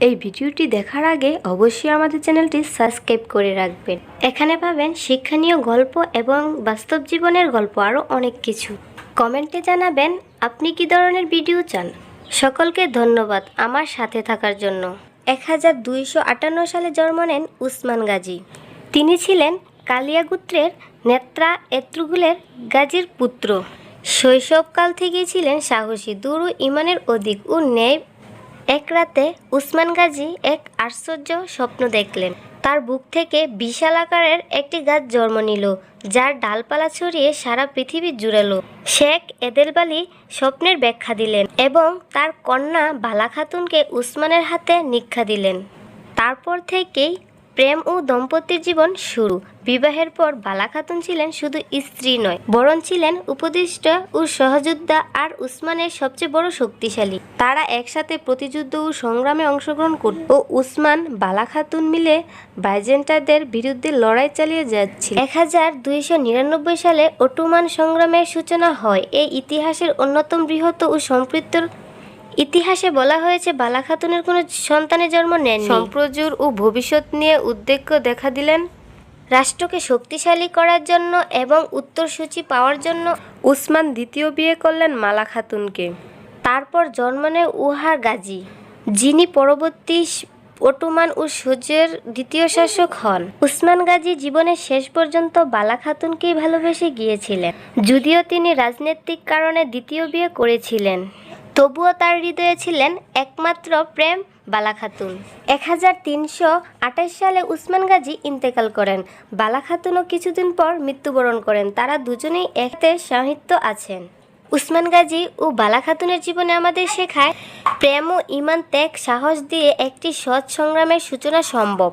এই ভিডিওটি দেখার আগে অবশ্যই আমাদের চ্যানেলটি সাবস্ক্রাইব করে রাখবেন। এখানে পাবেন শিক্ষণীয় গল্প এবং বাস্তব জীবনের গল্প আরও অনেক কিছু। কমেন্টে জানাবেন, আপনি কি ধরনের ভিডিও চান? সকলকে ধন্যবাদ আমার সাথে থাকার জন্য। এক হাজার দুইশো আটান্ন সালে জন্ম নেন উসমান গাজী। তিনি ছিলেন কালিয়া কালিয়াগুত্রের নেত্রা এত্রুগুলের গাজীর পুত্র। শৈশবকাল থেকেই ছিলেন সাহসী, দুরু, ইমানের অধিক ও ন্যায় এক রাতে উসমান গাজী এক আশ্চর্য স্বপ্ন দেখলেন। তার বুক থেকে বিশাল আকারের একটি গাছ জন্ম নিল, যার ডালপালা ছড়িয়ে সারা পৃথিবী জুড়ালো। শেখ এদেলবালি স্বপ্নের ব্যাখ্যা দিলেন এবং তার কন্যা বালা খাতুনকে উসমানের হাতে নিক্ষা দিলেন। তারপর থেকেই প্রেম ও দম্পতির জীবন শুরু। বিবাহের পর বালা খাতুন ছিলেন শুধু স্ত্রী নয়, বরং ছিলেন উপদেষ্টা ও সহযোদ্ধা আর উসমানের সবচেয়ে বড় শক্তিশালী। তারা একসাথে প্রতিযুদ্ধ ও সংগ্রামে অংশগ্রহণ করত ও উসমান বালা খাতুন মিলে বাইজেন্টারদের বিরুদ্ধে লড়াই চালিয়ে যাচ্ছিল। এক হাজার নিরানব্বই সালে অটোমান সংগ্রামের সূচনা হয়। এই ইতিহাসের অন্যতম বৃহৎ ও সম্পৃক্ত ইতিহাসে বলা হয়েছে, বালা খাতুনের কোনো সন্তানের জন্ম নেন সম্প্রচুর ও ভবিষ্যৎ নিয়ে উদ্বেগ দেখা দিলেন রাষ্ট্রকে শক্তিশালী করার জন্য এবং উত্তরসূচি পাওয়ার জন্য উসমান দ্বিতীয় বিয়ে করলেন মালা খাতুনকে। তারপর জন্ম নেয় উহার গাজী, যিনি পরবর্তী অটোমান ও সূর্যের দ্বিতীয় শাসক হন। উসমান গাজী জীবনের শেষ পর্যন্ত বালা খাতুনকেই ভালোবেসে গিয়েছিলেন, যদিও তিনি রাজনৈতিক কারণে দ্বিতীয় বিয়ে করেছিলেন। তবুও তার হৃদয়ে ছিলেন একমাত্র প্রেম বালা খাতুন। এক হাজার তিনশো আঠাশ সালে উসমান গাজী ইন্তেকাল করেন। বালা খাতুনও কিছুদিন পর মৃত্যুবরণ করেন। তারা দুজনেই একতে সাহিত্য আছেন। উসমান গাজী ও বালা খাতুনের জীবনে আমাদের শেখায়, প্রেম ও ইমান ত্যাগ, সাহস দিয়ে একটি সৎ সংগ্রামের সূচনা সম্ভব।